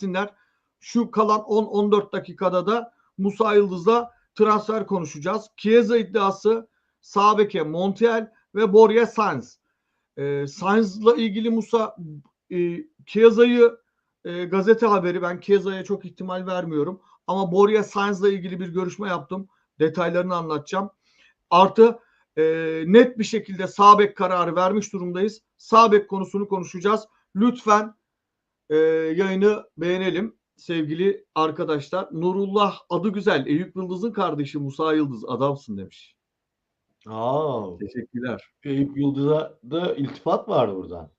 etsinler. Şu kalan 10-14 dakikada da Musa Yıldız'la transfer konuşacağız. Chiesa iddiası sağ beke Montiel ve Borja Sainz. E, Sainz'la ilgili Musa e, Chiesa'yı e, gazete haberi ben Chiesa'ya çok ihtimal vermiyorum. Ama Borja Sainz'la ilgili bir görüşme yaptım. Detaylarını anlatacağım. Artı e, net bir şekilde sağ bek kararı vermiş durumdayız. Sağ bek konusunu konuşacağız. Lütfen e, yayını beğenelim sevgili arkadaşlar. Nurullah adı güzel. Eyüp Yıldız'ın kardeşi Musa Yıldız adamsın demiş. Aa, Teşekkürler. Eyüp Yıldız'a da iltifat vardı buradan.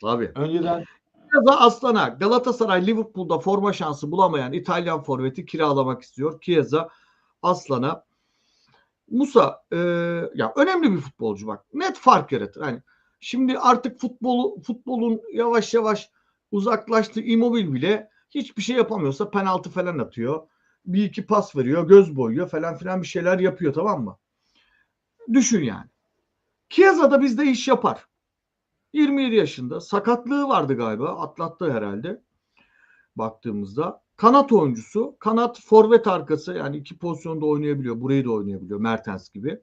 Tabii. Önceden Kieza Aslan'a Galatasaray Liverpool'da forma şansı bulamayan İtalyan forveti kiralamak istiyor. Chiesa Aslan'a Musa e, ya önemli bir futbolcu bak. Net fark yaratır. Hani şimdi artık futbolu futbolun yavaş yavaş uzaklaştığı Immobile bile hiçbir şey yapamıyorsa penaltı falan atıyor. Bir iki pas veriyor, göz boyuyor falan filan bir şeyler yapıyor tamam mı? Düşün yani. Chiesa da bizde iş yapar. 27 yaşında. Sakatlığı vardı galiba. Atlattı herhalde. Baktığımızda. Kanat oyuncusu. Kanat forvet arkası. Yani iki pozisyonda oynayabiliyor. Burayı da oynayabiliyor. Mertens gibi.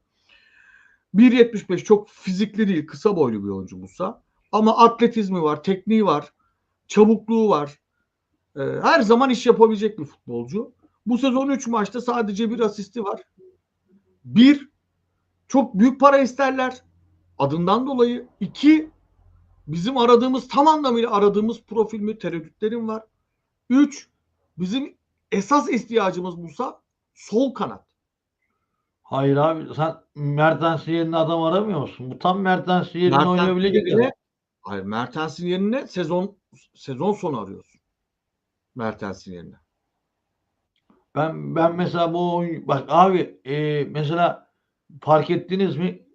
1.75 çok fizikli değil. Kısa boylu bir oyuncu Musa. Ama atletizmi var. Tekniği var. Çabukluğu var. Ee, her zaman iş yapabilecek bir futbolcu. Bu sezon 3 maçta sadece bir asisti var. Bir, çok büyük para isterler. Adından dolayı. iki bizim aradığımız tam anlamıyla aradığımız profil mi tereddütlerim var. Üç, bizim esas ihtiyacımız Musa sol kanat. hayır abi sen Mertens'in yerine adam aramıyor musun? Bu tam Mertens'in yerine Mertens'in oynayabilecek yerine- adam. Hayır Mertens'in yerine sezon sezon sonu arıyorsun. Mertens'in yerine. Ben ben mesela bu oyun bak abi e, mesela fark ettiniz mi?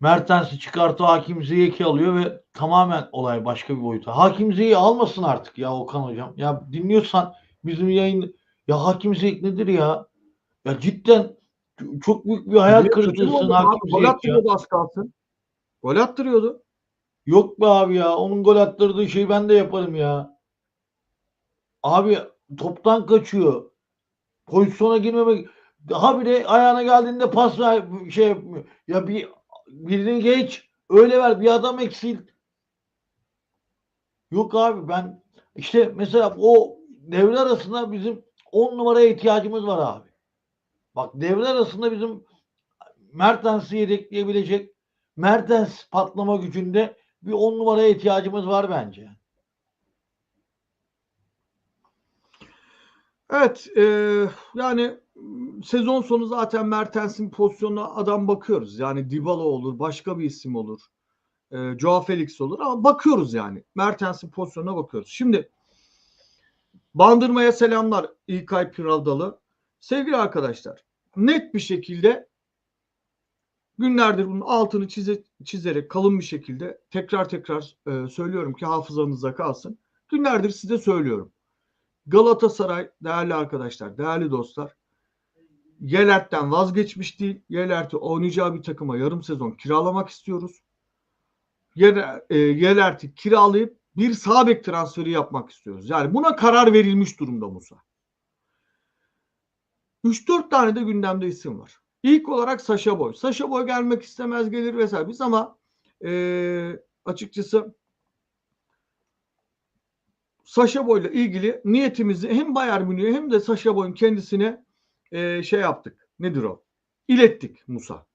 Mertens'i çıkartıyor Hakim Ziyech'i alıyor ve tamamen olay başka bir boyuta. Hakim Ziyech'i almasın artık ya Okan hocam. Ya dinliyorsan bizim yayın ya Hakim Ziyech nedir ya? Ya cidden çok büyük bir hayal kırıklığısın? Hakim Gol Ziyech ya. attırıyordu az kalsın. Gol attırıyordu. Yok be abi ya. Onun gol attırdığı şeyi ben de yaparım ya. Abi toptan kaçıyor. Pozisyona girmemek. Daha bile ayağına geldiğinde pas ver şey yapmıyor. Ya bir birini geç. Öyle ver. Bir adam eksilt. Yok abi ben işte mesela o devre arasında bizim 10 numaraya ihtiyacımız var abi. Bak devre arasında bizim Mertens'i yedekleyebilecek Mertens patlama gücünde bir 10 numaraya ihtiyacımız var bence. Evet e, yani sezon sonu zaten Mertens'in pozisyonuna adam bakıyoruz. Yani Dybala olur, başka bir isim olur. E, Joao Felix olur ama bakıyoruz yani. Mertens'in pozisyonuna bakıyoruz. Şimdi Bandırma'ya selamlar İlkay Piravdalı. Sevgili arkadaşlar net bir şekilde günlerdir bunun altını çize, çizerek kalın bir şekilde tekrar tekrar e, söylüyorum ki hafızanızda kalsın. Günlerdir size söylüyorum. Galatasaray değerli arkadaşlar, değerli dostlar Yelert'ten vazgeçmiş değil. Yelert'i oynayacağı bir takıma yarım sezon kiralamak istiyoruz. E, Yelert'i kiralayıp bir sağ transferi yapmak istiyoruz. Yani buna karar verilmiş durumda Musa. 3-4 tane de gündemde isim var. İlk olarak Saşa Boy. Saşa Boy gelmek istemez gelir vesaire. Biz ama e, açıkçası Saşa Boy'la ilgili niyetimizi hem Bayern Münih'e hem de Saşa Boy'un kendisine e, şey yaptık. Nedir o? İlettik Musa.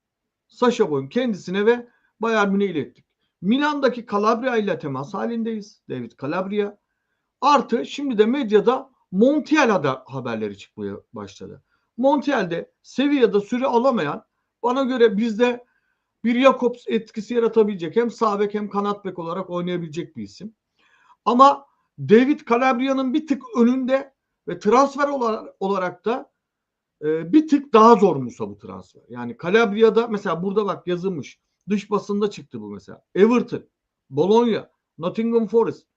Saşa Boy'un kendisine ve Bayern Münih'e ilettik. Milan'daki Calabria ile temas halindeyiz. David Calabria. Artı şimdi de medyada Montiel haberleri çıkmaya başladı. Montiel'de Sevilla'da süre alamayan bana göre bizde bir Jakobs etkisi yaratabilecek hem sağ bek hem kanat bek olarak oynayabilecek bir isim. Ama David Calabria'nın bir tık önünde ve transfer olarak, da e, bir tık daha zor Musa bu transfer. Yani Calabria'da mesela burada bak yazılmış. Dış basında çıktı bu mesela. Everton, Bologna, Nottingham Forest.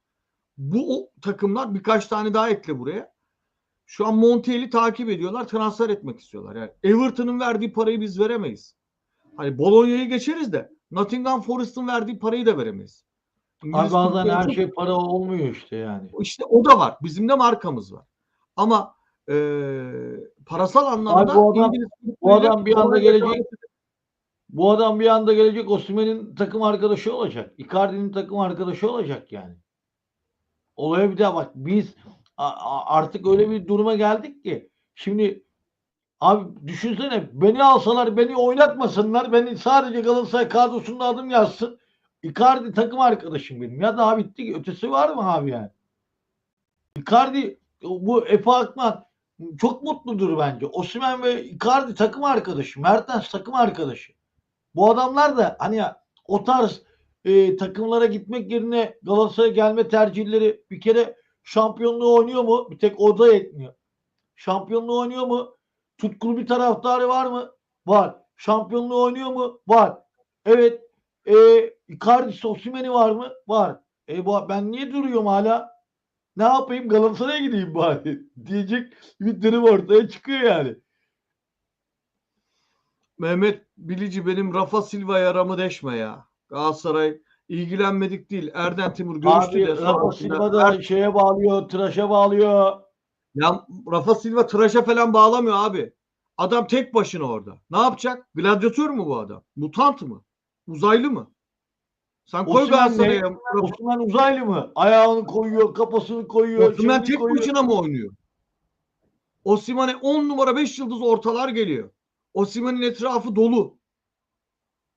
Bu takımlar birkaç tane daha ekle buraya. Şu an Montiel'i takip ediyorlar. Transfer etmek istiyorlar. Yani Everton'ın verdiği parayı biz veremeyiz. Hani Bologna'yı geçeriz de Nottingham Forest'ın verdiği parayı da veremeyiz. İngiliz Abi bazen her çok- şey para olmuyor işte yani. işte o da var. Bizim de markamız var. Ama e, parasal anlamda bu adam- İngiliz bu adam bir anda gelecek. Bu adam bir anda gelecek Osimhen'in takım arkadaşı olacak. Icardi'nin takım arkadaşı olacak yani. Olaya bir daha bak biz artık öyle bir duruma geldik ki şimdi abi düşünsene beni alsalar beni oynatmasınlar beni sadece Galatasaray kadrosunda adım yazsın. Icardi takım arkadaşım benim. Ya daha bitti ki ötesi var mı abi yani? Icardi bu Efe Akman çok mutludur bence. Osimhen ve Icardi takım arkadaşı. Mertens takım arkadaşı. Bu adamlar da hani ya, o tarz e, takımlara gitmek yerine Galatasaray'a gelme tercihleri bir kere şampiyonluğu oynuyor mu? Bir tek o da yetmiyor. Şampiyonluğu oynuyor mu? Tutkulu bir taraftarı var mı? Var. Şampiyonluğu oynuyor mu? Var. Evet. E, Icardi Osimhen'i var mı? Var. E bu, ben niye duruyorum hala? Ne yapayım Galatasaray'a gideyim bari diyecek bir durum ortaya çıkıyor yani. Mehmet Bilici benim Rafa Silva'ya aramı deşme ya. Galatasaray ilgilenmedik değil. Erden Timur görüştü Abi de Rafa Silva da şeye bağlıyor, tıraşa bağlıyor. Ya Rafa Silva tıraşa falan bağlamıyor abi. Adam tek başına orada. Ne yapacak? Gladyatör mü bu adam? Mutant mı? Uzaylı mı? Sen koy Galatasaray'a. Osman uzaylı mı? Ayağını koyuyor, kafasını koyuyor. Şeyini tek koyuyor. başına mı oynuyor? Osimhen'e 10 numara 5 yıldız ortalar geliyor. Osimhen'in etrafı dolu.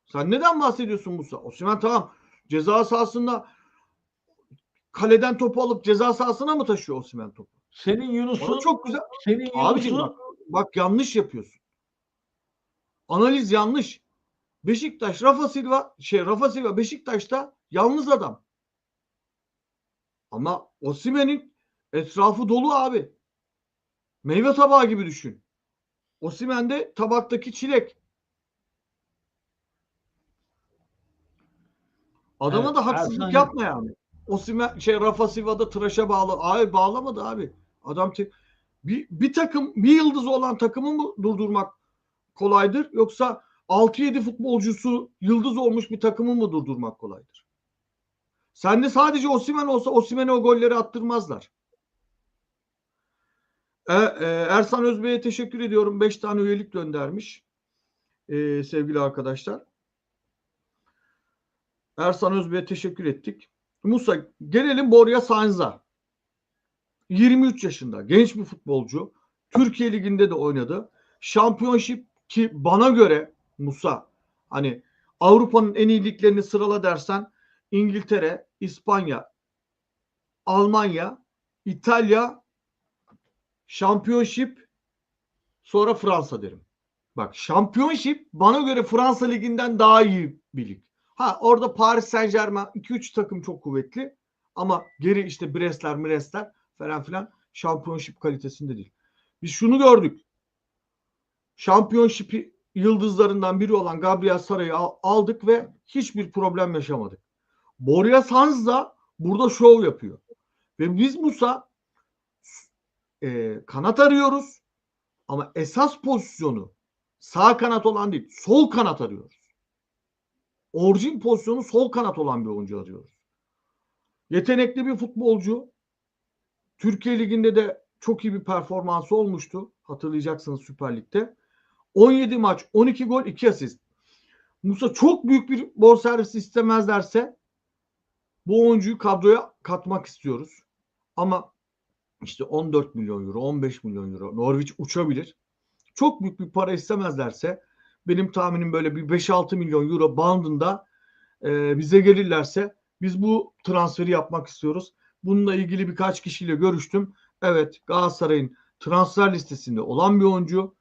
Sen neden bahsediyorsun Musa? Osimhen tamam ceza sahasında kaleden topu alıp ceza sahasına mı taşıyor Osimhen topu? Senin Yunus'un çok güzel. senin Abiciğim Yunus'un bak, bak yanlış yapıyorsun. Analiz yanlış. Beşiktaş Rafa Silva şey Rafa Silva Beşiktaş'ta yalnız adam. Ama Osimhen'in etrafı dolu abi. Meyve tabağı gibi düşün. Osimhen de tabaktaki çilek. Adama Evet, da haksızlık Ersan- yapma yani. Osimhen şey Rafa Silva'da tıraşa bağlı. Abi bağlamadı abi. Adam te- bir, bir takım bir yıldız olan takımı mı durdurmak kolaydır yoksa 6-7 futbolcusu yıldız olmuş bir takımı mı durdurmak kolaydır? Sende sadece Osimhen olsa Osimhen'e o golleri attırmazlar. E, e, Ersan Özbey'e teşekkür ediyorum. 5 tane üyelik göndermiş. E, sevgili arkadaşlar. Ersan Özbey'e teşekkür ettik. Musa gelelim Borja Sainz'a. 23 yaşında genç bir futbolcu. Türkiye Ligi'nde de oynadı. Şampiyonşip ki bana göre Musa hani Avrupa'nın en iyi liglerini sırala dersen İngiltere, İspanya, Almanya, İtalya, Şampiyonşip sonra Fransa derim. Bak Şampiyonşip bana göre Fransa liginden daha iyi bir lig. Ha orada Paris Saint Germain 2-3 takım çok kuvvetli ama geri işte Brestler, Brestler falan filan şampiyonşip kalitesinde değil. Biz şunu gördük. Şampiyonşipi yıldızlarından biri olan Gabriel Sara'yı al- aldık ve hiçbir problem yaşamadık. Borja Sanz da burada şov yapıyor. Ve biz Musa e, kanat arıyoruz ama esas pozisyonu sağ kanat olan değil sol kanat arıyoruz. Orijin pozisyonu sol kanat olan bir oyuncu arıyoruz. Yetenekli bir futbolcu. Türkiye Ligi'nde de çok iyi bir performansı olmuştu. Hatırlayacaksınız Süper Lig'de. 17 maç, 12 gol, 2 asist. Musa çok büyük bir bonservis istemezlerse bu oyuncuyu kadroya katmak istiyoruz. Ama işte 14 milyon euro, 15 milyon euro. Norwich uçabilir. Çok büyük bir para istemezlerse benim tahminim böyle bir 5-6 milyon euro bandında e, bize gelirlerse biz bu transferi yapmak istiyoruz. Bununla ilgili birkaç kişiyle görüştüm. Evet Galatasaray'ın transfer listesinde olan bir oyuncu.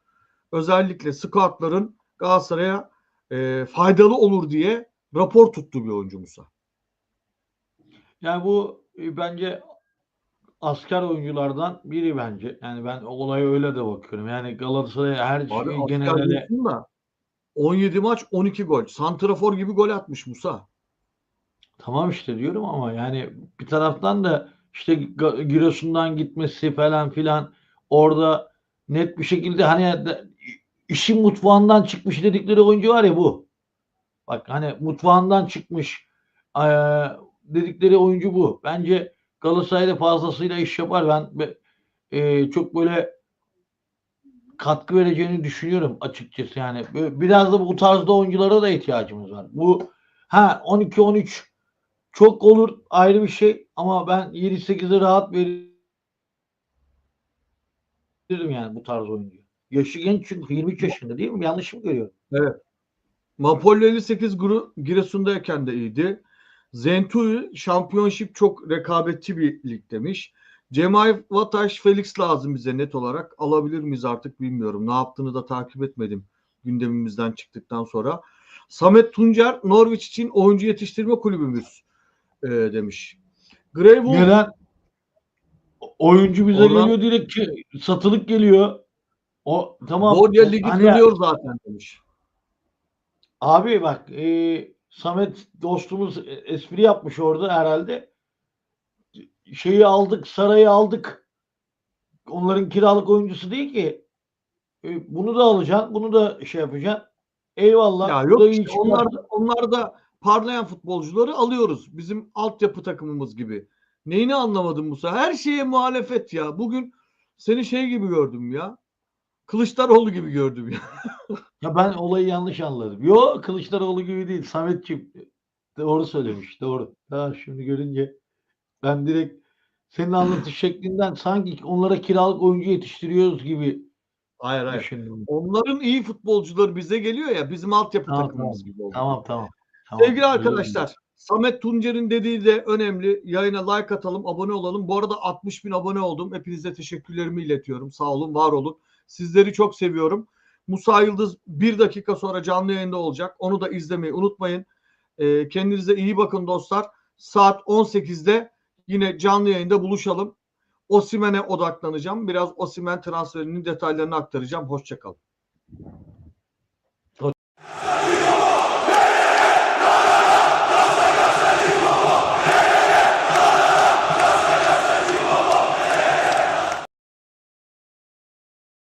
Özellikle scoutların Galatasaray'a e, faydalı olur diye rapor tuttu bir oyuncu Musa. Yani bu e, bence asker oyunculardan biri bence. Yani ben olaya öyle de bakıyorum. Yani Galatasaray her şey asker genelde 17 maç 12 gol. Santrafor gibi gol atmış Musa. tamam işte diyorum ama yani bir taraftan da işte Giresun'dan gitmesi falan filan orada net bir şekilde hani işin mutfağından çıkmış dedikleri oyuncu var ya bu. Bak hani mutfağından çıkmış eee, dedikleri oyuncu bu. Bence Galatasaray'da fazlasıyla iş yapar. Ben be- e, çok böyle katkı vereceğini düşünüyorum açıkçası. Yani biraz da bu tarzda oyunculara da ihtiyacımız var. Bu ha 12-13 çok olur ayrı bir şey ama ben 7-8'e rahat veririm yani bu tarz oyuncu. Yaşı genç çünkü 23 yaşında değil mi? Yanlış mı görüyorum? Napoli 58 guru Giresun'dayken de iyiydi. Zentui şampiyonşip çok rekabetçi bir lig demiş. Cemal Vataş Felix lazım bize net olarak. Alabilir miyiz artık bilmiyorum. Ne yaptığını da takip etmedim gündemimizden çıktıktan sonra. Samet Tuncer Norwich için oyuncu yetiştirme kulübümüz e, demiş. Greywood Gelen oyuncu bize Oradan- geliyor direkt ki satılık geliyor. O tamam. Borja Ligi hani- tanıyor zaten demiş. Abi bak e, Samet dostumuz e, espri yapmış orada herhalde. Şeyi aldık, Saray'ı aldık. Onların kiralık oyuncusu değil ki. E, bunu da alacaksın, bunu da şey yapacaksın. Eyvallah. Ya yok işte çıkarttı. onlar da, onlar da parlayan futbolcuları alıyoruz. Bizim altyapı takımımız gibi. Neyini anlamadım Musa? Her şeye muhalefet ya. Bugün seni şey gibi gördüm ya. Kılıçdaroğlu gibi gördüm ya. Ya ben olayı yanlış anladım. Yo Kılıçdaroğlu gibi değil. Sametçim doğru söylemiş. Doğru. Ha, şimdi görünce ben direkt senin anlatış şeklinden sanki onlara kiralık oyuncu yetiştiriyoruz gibi Hayır hayır. düşündüm. Onların iyi futbolcuları bize geliyor ya. Bizim altyapı Tamam, takımımız gibi oldu. Tamam tamam. tamam. Sevgili arkadaşlar, Samet Tuncer'in dediği de önemli. Yayına like atalım, abone olalım. Bu arada 60 bin abone oldum. Hepinize teşekkürlerimi iletiyorum. Sağ olun, var olun. Sizleri çok seviyorum. Musa Yıldız bir dakika sonra canlı yayında olacak. Onu da izlemeyi unutmayın. Ee, kendinize iyi bakın dostlar. Saat 18'de yine canlı yayında buluşalım. Osimen'e odaklanacağım. Biraz Osimen transferinin detaylarını aktaracağım. Hoşçakalın.